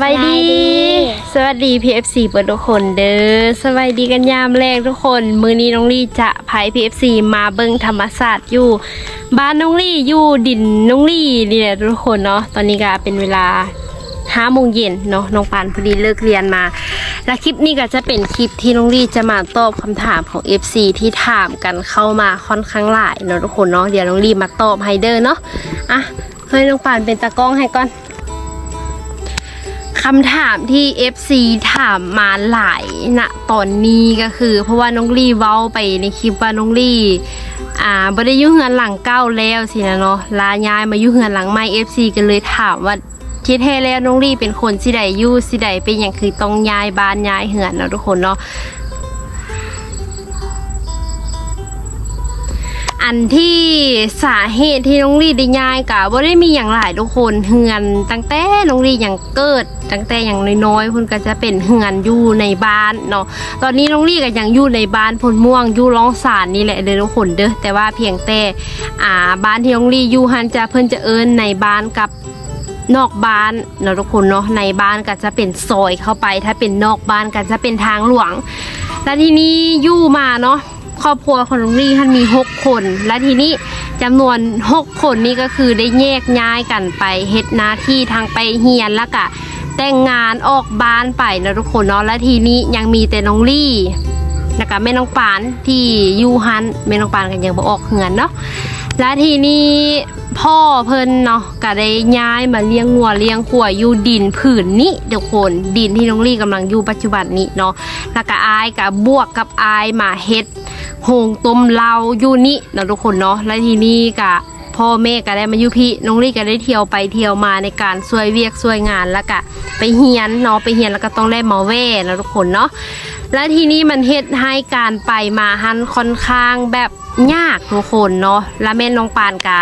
บายดีสบายดีสวัสดี PFC เปิดทุกคนเด้อสบายดีกันยามแรกทุกคน มือนี้น้องลี่จะพาย PFC มาเบิ่งธรรมศาสตร์อยู่ บ้านน้องลี่อยู่ดินน้องลี่นี่แหละทุกคนเนาะตอนนี้ก็เป็นเวลาห้าโมงเย็นเนาะน้องปานพอดีเลิกเรียนมา และคลิปนี้ก็จะเป็นคลิปที่น้องลี่จะมาตอบคำถามของ FC ที่ถามกันเข้ามาค่อนข้างหลายเนาะทุกคนเนาะเดี๋ยวน้องลี่มาตอบให้เด้อเนาะอะให้น้องปานเป็นตากล้องให้ก่อน คำถามที่ FC ถามมาหลายนะตอนนี้ก็คือ เพราะว่าน้องลี่เว้าไปในคลิปว่าน้องลี่อ่าบ่ได้อยู่เฮือนหลังเก้าแล้วสินะเนาะลาย้ายมาอยู่เฮือนหลังใหม่ FC กันเลยถามว่าคิดให้แล้วน้องลี่เป็นคนสิใดอยู่สิใดเป็นอย่างคือต้องย้ายบ้านย้ายเหือนเนาะทุกคนเนาะ อันที่สาเหตุที่น้องลีได้ย้ายกะว่าได้มีอย่างหลายทุกคนเฮือนตั้งแต่น้องลีอย่างเกิด ตั้งแต่อย่างน้อยๆเพุ่นก็จะเป็นเฮือนอยู่ในบ้านเนาะตอนนี้น้องลีก็ยังอยู่ในบ้านพลม่วงอยู่ร้องสารนี่แหละเด้อทุกคนเด้อแต่ว่าเพียงแต่อ่าบ้านที่น้องลีอยู่หันจะเพิ่นจะเอิ้นในบ้านกับนอกบ้านเนาะทุกคนเนาะในบ้านก็จะเป็นซอยเข้าไป ถ้าเป็นนอกบ้านก็จะเป็นทางหลวงแล้วทีนี้อยู่มาเนาะ ครอบครัวของน้องลี่ท่านมี 6 คน และทีนี้จำนวน 6 คนนี้ก็คือได้แยกย้ายกันไปเฮ็ดหน้าที่ทางไปเฮียนแล้วก็แต่งงานออกบ้านไปนะทุกคนเนาะและทีนี้ยังมีแต่น้องลี่แล้วก็แม่น้องปานที่อยู่ฮันแม่น้องปานกันยังบ่ออกเฮือนเนาะและทีนี้พ่อเพิ่นเนาะก็ได้ย้ายมาเลี้ยงงัวเลี้ยงขวอยู่ดินผืนนี้ทุกคนดินที่น้องลี่กำลังอยู่ปัจจุบันนี้เนาะแล้วก็อายกับบวกกับอายมาเฮ็ด โฮงต้มเราอยู่นี่เนาะทุกคนเนาะแล้วทีนี้ก็พ่อแม่ก็ได้มาอยู่พี่น้องลี่ก็ได้เที่ยวไปเที่ยวมาในการช่วยเวียกช่วยงานแล้วก็ไปเฮียนเนาะไปเฮียนแล้วก็ต้องได้มาแว่นะทุกคนเนาะแล้วทีนี้มันเฮ็ดให้การไปมาหันค่อนข้างแบบยากทุกคนเนาะแล้วแม่น้องปานกา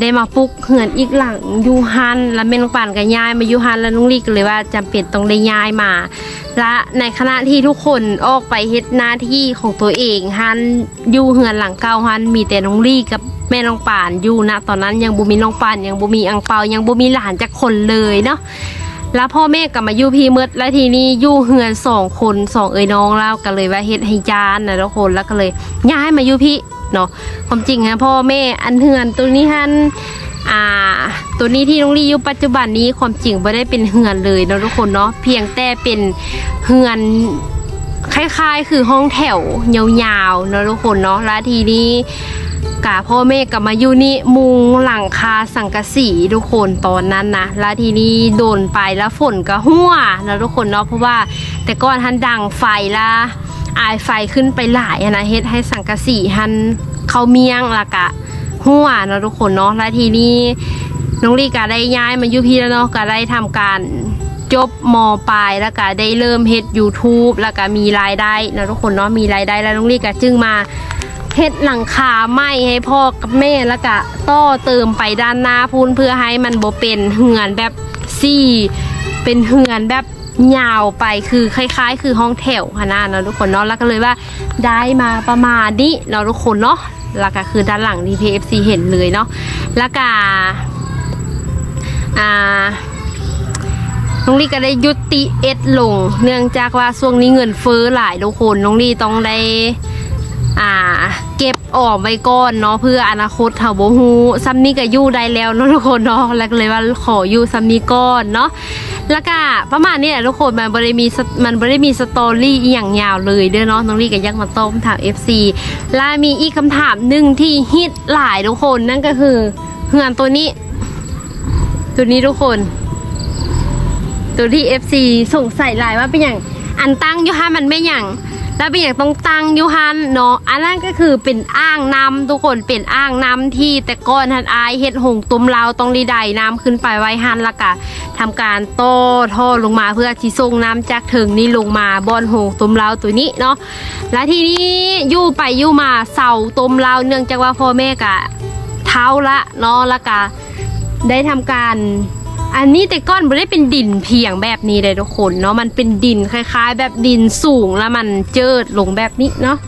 ได้มาปลุกเหือนอีกหลังยูฮันแล้วแม่น้องปานก็ย้ายมายูฮันแล้วน้องลี่ก็เลยว่าจำเป็นต้องได้ย้ายมา และในขณะที่ทุกคนออกไปเฮ็ดหน้าที่ของตัวเองฮันอยู่เหือนหลังเก่าฮันมีแต่น้องลี่กับแม่น้องป่านอยู่นะตอนนั้นยังบ่มีน้องป่านยังบ่มีอังเปายังบ่มีหลานจักคนเลยเนาะแล้วพ่อแม่ก็มาอยู่พี่มืดแล้วทีนี้อยู่เหือนสองคนสองเอ้ยน้องแล้วก็เลยว่าเฮ็ดให้ยานนะทุกคนแล้วก็เลยย้ายมาอยู่พี่เนาะความจริงฮะพ่อแม่อันเฮือนตัวนี้ฮัน อ่า ตัวนี้ที่น้องลี่อยู่ปัจจุบันนี้ความจริงไม่ได้เป็นเฮือนเลยนะทุกคนเนาะเพียงแต่เป็นเฮือนคล้าย ๆ คือห้องแถวยาวๆนะทุกคนเนาะแล้วทีนี้กะพ่อแม่กลับมาอยู่นี่มุงหลังคาสังกะสีทุกคนตอนนั้นนะแล้วทีนี้โดนไปแล้วฝนก็หัวนะทุกคนเนาะเพราะว่าแต่ก่อนทันดังไฟละอายไฟขึ้นไปหลายนะเฮ็ดให้สังกะสีหันเขาเมียงละกะ หัวเนาะทุกคนเนาะและทีนี้น้องลีก็ได้ย้ายมาอยู่พี่แล้วเนาะก็ได้ทำการจบมปลายแล้วก็ได้เริ่มเฮ็ด YouTube แล้วก็มีรายได้นะทุกคนเนาะมีรายได้แล้วน้องลี่ก็จึงมาเฮ็ดหลังคาไม้ให้พ่อกับแม่แล้วก็ต่อเติมไปด้านหน้าพูนเพื่อให้มันโบเป็นเหือนแบบซี่เป็นเหือนแบบยาวไปคือคล้าย ๆ คือห้องแถวขนาดเนาะทุกคนเนาะแล้วก็เลยว่าได้มาประมาณนี้เนาะทุกคนเนาะ แล้วก็คือด้านหลังที่ PFC เห็นเลยเนาะแล้วก็อ่าน้องลี่ก็ได้ยุติเอ็ดลง เนื่องจากว่าช่วงนี้เงินเฟ้อหลายทุกคนน้องลี่ต้องได้อ่า เก็บออมไว้ก่อนเนาะเพื่ออนาคตเถาบ่ฮู้ซัมนี้ก็อยู่ได้แล้วเนาะทุกคนเนาะแล้วก็เลยว่าขออยู่ซัมนี้ก่อนเนาะแล้วก็ประมาณนี้แหละทุกคนมันบริมีมันบริมีสตอรี่อย่างยาวเลยเด้อเนาะน้องลี่ก็ยักมาต้มถาม FC และมีอีกคำถามหนึ่งที่ฮิตหลายทุกคนนั่นก็คือเหือนตัวนี้ ตัวนี้ทุกคน ตัวที่ FC สงสัยหลายว่าเป็นอย่างอันตั้งยูฮันมันไม่อย่าง แล้วเป็นอย่างต้องตังยูฮันเนาะอันนั้นก็คือเป็นอ่างน้ำทุกคนเป็นอ่างน้ำที่แต่ก่อนทันอายเฮ็ดหงตุ้มเราต้องรีไดน้ำขึ้นไปไว้ฮันละกะทำการโต้ท่อลงมาเพื่อที่ส่งน้ำจากถิงนี้ลงมาบอนหงตุ้มเราตัวนี้เนาะและทีนี้ยู่ไปยู่มาเสาตุ้มเราเนื่องจากว่าพ่อแม่กะเท้าละเนาะล้วกะได้ทำการ อันนี้แต่ก้อนไม่ได้เป็นดินเพียงแบบนี้เลยทุกคนเนาะมันเป็นดินคล้าย ๆ แบบดินสูงแล้วมันเจิดลงแบบนี้เนาะ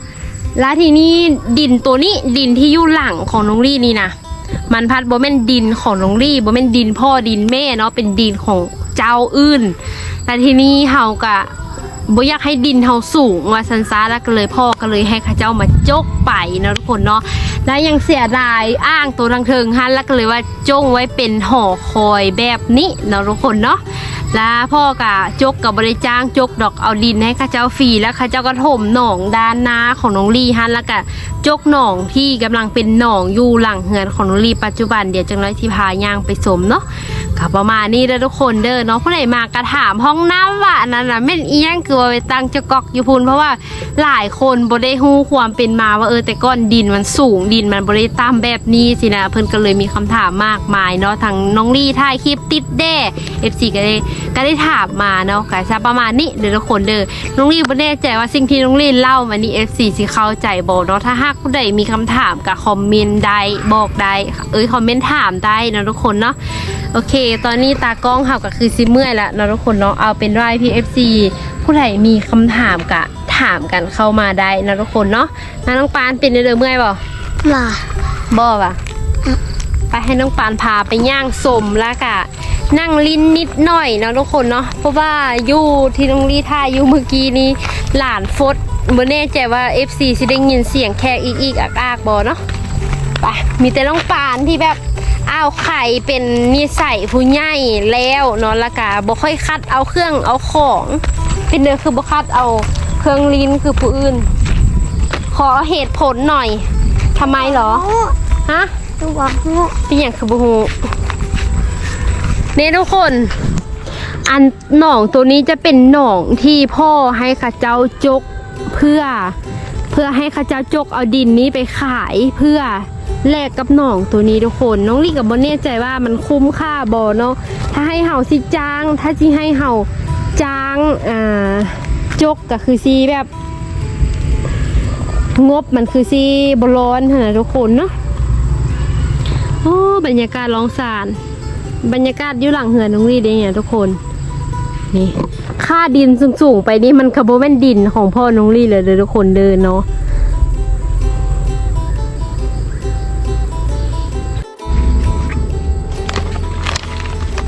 และทีนี้ดินตัวนี้ดินที่อยู่หลังของน้องลี่นี่นะมันพัดบ่แม่นดินของน้องลี่บ่แม่นดินพ่อดินแม่เนาะเป็นดินของเจ้าอื่นแต่ทีนี้เฮากะ บ่อยากให้ดินเฮาสูงว่าซันซาแล้วก็เลยพ่อก็เลยให้ข้าเจ้ามาจกไปนะทุกคนเนาะและยังเสียดายอ้างตัวทางเทิงฮันแล้วก็เลยว่าจงไว้เป็นหอคอยแบบนี้นะทุกคนเนาะแล้วพ่อกะจกกับบริจ้างจกดอกเอาดินให้ข้าเจ้าฟรีแล้วข้าเจ้าก็ถมหนองด้านหน้าของน้องลีฮันแล้วก็จกหนองที่กำลังเป็นหนองอยู่หลังเฮือนของน้องลีปัจจุบันเดี๋ยวจังไรที่พายางไปสมเนาะ ก็ประมาณนี้เด้อทุกคนเด้อเนาะผู้ใดมากระถามห้องน้ำว่าอันนั้นน่ะแม่นเอียงคือว่าไปตั้งจะกอกอยู่พูนเพราะว่าหลายคนบ่ได้ฮู้ความเป็นมาว่าเออแต่ก้อนดินมันสูงดินมันบ่ได้ตามแบบนี้สินะเพิ่นก็เลยมีคำถามมากมายเนาะทางน้องลี่ถ่ายคลิปติดแด้ FC ก็ได้ ก็ได้ถามมาเนาะก็จะประมาณนี้เด้อทุกคนเด้อน้องลี่บ่แน่ใจว่าสิ่งที่น้องลี่เล่ามานี่ FC สิเข้าใจบ่เนาะถ้าหากผู้ใดมีคำถามก็คอมเมนต์ได้บอกได้เอ้ยคอมเมนต์ถามได้เนาะทุกคนเนาะโอเค ตอนนี้ตากล้องเฮาก็คือสิเมื่อยแล้วเนาะทุกคนเนาะเอาเป็นว่าพี่ FC ผู้ใดมีคำถามก็ถามกันเข้ามาได้เนาะทุกคนเนาะนะน้องปานเป็นเด้อเมื่อยบ่มาบ่ว่ะไปให้น้องปานพาไปย่างสมแล้วกะ นั่งลิ้นนิดหน่อยเนาะทุกคนเนาะเพราะว่าอยู่ที่น้องลีท่าอยู่เมื่อกี้นี้หลานฟดบ่แน่ใจว่า FC สิได้ยินเสียงแขกอีกอีกอักอากบ่เนาะไปมีแต่น้องปานที่แบบอ้าวไข่เป็นนิสัยผู้ใหญ่แล้วเนาะและกะบ่ค่อยคัดเอาเครื่องเอาของ เป็นเด้อคือบ่คัดเอาเครื่องลิ้นคือผู้อื่น ขอเหตุผลหน่อยทำไมเหรอโอ้ฮะตัวโง่เป็นอย่างคือบูฮู นี่ทุกคน อันหนองตัวนี้จะเป็นหนองที่พ่อให้ข้าเจ้าจกเพื่อ เพื่อให้ข้าเจ้าจกเอาดินนี้ไปขายเพื่อแลกกับหนองตัวนี้ทุกคน น้องลี่กับบอแน่ใจว่ามันคุ้มค่าบอเนาะถ้าให้เห่าสิจ้าง ถ้าสิให้เห่าจ้างอ่าจกก็คือซีแบบ งบมันคือซีบร้อนเท่านะทุกคนเนาะโอ้บรรยากาศร้องสาร บรรยากาศอยู่หลังเหือนน้องรีดเองเนี่ยทุกคน นี่ ค่าดินสูงๆไปนี่มันคาร์บแมนดินของพ่อน้องรีเลยเด้อทุกคนเดินเนาะ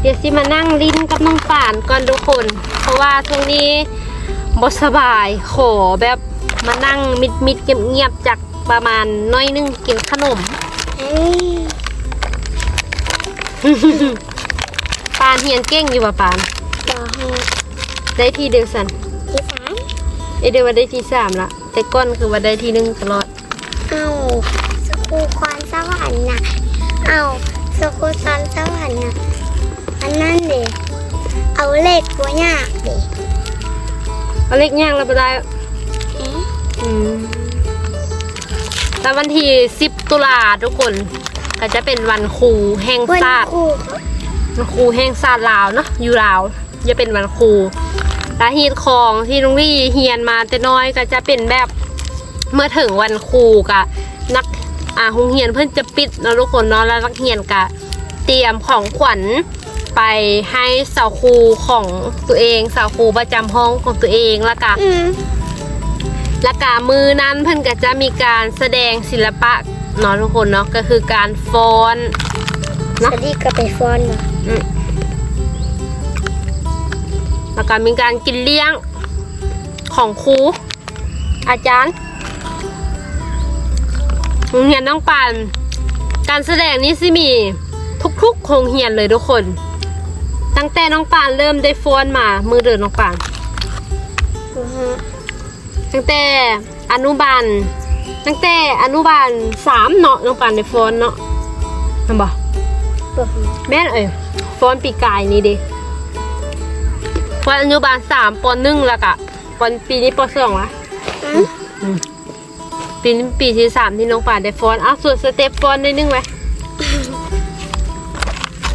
เดี๋ยวสิมานั่งลิ้นกับน้องป่านก่อนทุกคน เพราะว่าช่วงนี้บสบายขอแบบมานั่งมิดมิดๆเงียบๆจากประมาณน้อยนึงกินขนมเอ้ ปานเฮียนเก่งอยู่ป่ะปานตัวโง่ได้ที่เดียวสันที่สามเอยเดียวว่าได้ที่สามละแต่ก้อนคือว่าได้ที่หนึ่งตลอดเอาสกูคอนสวรรค์น่ะเอาสกูคอนสวรรค์น่ะอันนั้นเด็เอาเลขตัวยากเด็เอาเล็กย่างเราไปได้เอ๊ะอืมแต่วันที่สิบตุลาทุกคน ก็จะเป็นวันครูแห่งวันชาติครูวันครูแห่งชาติลาวเนาะอยู่ลาวจะเป็นวันครูและฮีดของที่ลุงรี่เฮียนมาแต่น้อยก็จะเป็นแบบเมื่อถึงวันครูกะนักอ่าโรงเรียนเพื่อนจะปิดเนาะทุกคนเนาะแล้วนักเรียนกะ เตรียมของขวัญไปให้สาวครูของตัวเองสาวครูประจำห้องของตัวเองแล้วก็อืมและกามือนั้นเพื่อนก็จะมีการแสดงศิลปะ เนาะทุกคนเนาะก็คือการฟ้อนสวัสดีก็ไปฟอนมาแล้วก็มีการกินเลี้ยงของครูอาจารย์โรงเรียนน้องปันการแสดงนี้สิมีทุกๆโรงเรียนเลยทุกคน ตั้งแต่น้องปานเริ่มได้ฟ้อนมามือเดินน้องปานอือฮะตั้งแต่อนุบาล ตั้งแต่อนุบาลสามเนาะน้องปานได้ฟ้อนเนาะเห็นบ่เปิดแม่นเอ้ยฟ้อนปีกายนี่เดิฟ้อนอนุบาลสามปหนึ่งแล้วกะปอนปีนี้ปสองละอืมปีนี้ปีที่สามที่น้องป่านได้ฟ้อนอ้าวส่วนสเต็ปฟ้อนได้นึงไหม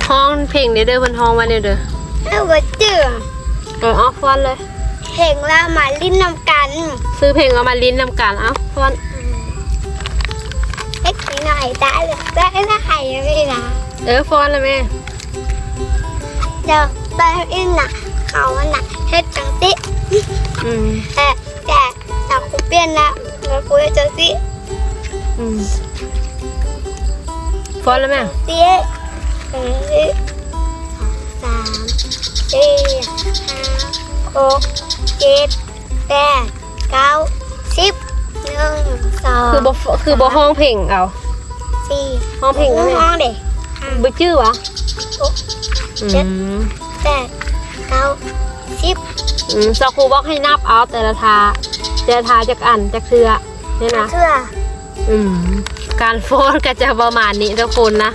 ห้องเพลงเด้อเด้อเพิ่นห้องมาเด้อเด้อเอาไว้เจอเออเอาฟ้อนเลย เพลงเรามาลิ้นนำกัน ซื้อเพลงเอามาลิ้นนำกันเอาฟ้อน เล็กหน่อยได้เลยได้ได้เลยนะเออฟ้อนเลยแม่เดี๋ยวไปอินน่ะเขาน่ะเฮ็ดจังสิอืมแต่แต่แต่ครูเปลี่ยนละแล้วครูจะจังสิอืมฟอนแล้วแม่เตี้ยหนึ่งสองสามสี่ห้าหกเจ็ดแปดเก้าสิบ หนึ่งสองคือบ่คือบ่ห้องเพลงเอาสี่ห้องเพลงห้นะแม่องเด็กห้าบ่ชื่อวะหกเจ็ดแปดเก้าสิบอืมสครูบอกให้นับเอาแต่ละทาแต่ละทาจากอันจากเทือเนี่ยนะเสื้ออืมการโฟนก็จะประมาณนี้ทุกคนนะ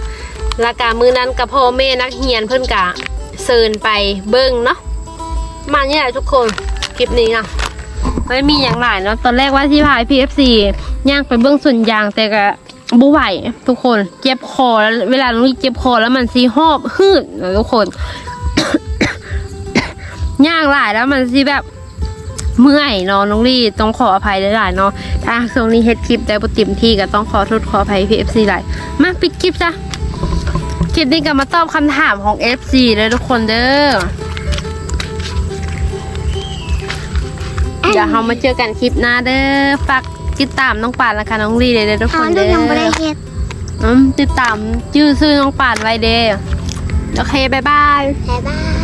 แล้วการมือนั้นกับพ่อแม่นักเรียนเพิ่นกะเซินไปเบิ้งเนาะมาเนี่ยแหละทุกคนคลิปนี้นะ ไม่มีอย่างหลายเนาะตอนแรกว่าที่พาย PFC ย่างไปเบิ้องส่วนยางแต่ก็บุไหวทุกคนเจ็บคอแล้วเวลาน้องลี่เจ็บคอแล้วมันซีหอบหืดนะทุกคนย่างหลายแล้วมันซีแบบเมื่อยเนาะน้องลี่ต้องขออภัยหลายๆเนาะถ้าช่วงนี้เฮ็ดคลิปได้บ่เต็มที่ก็ต้องขอโทษขออภัยพี่ FC หลายมาปิดคลิปจ้ะคลิปนี้ก็มาตอบคำถามของ FC เลยทุกคนเด้อ เดี๋ยวเรามาเจอกันคลิปหน้าเด้อฝากติดตามน้องปานและค่ะน้องลี่เลยเด้อทุกเอาคนลูเด้กยังไม่ได้อเฮ็ดอืมติดตามชื่อซื้อน้องปานไว้เด้อโอเคบ๊ายบายบ๊ายบาย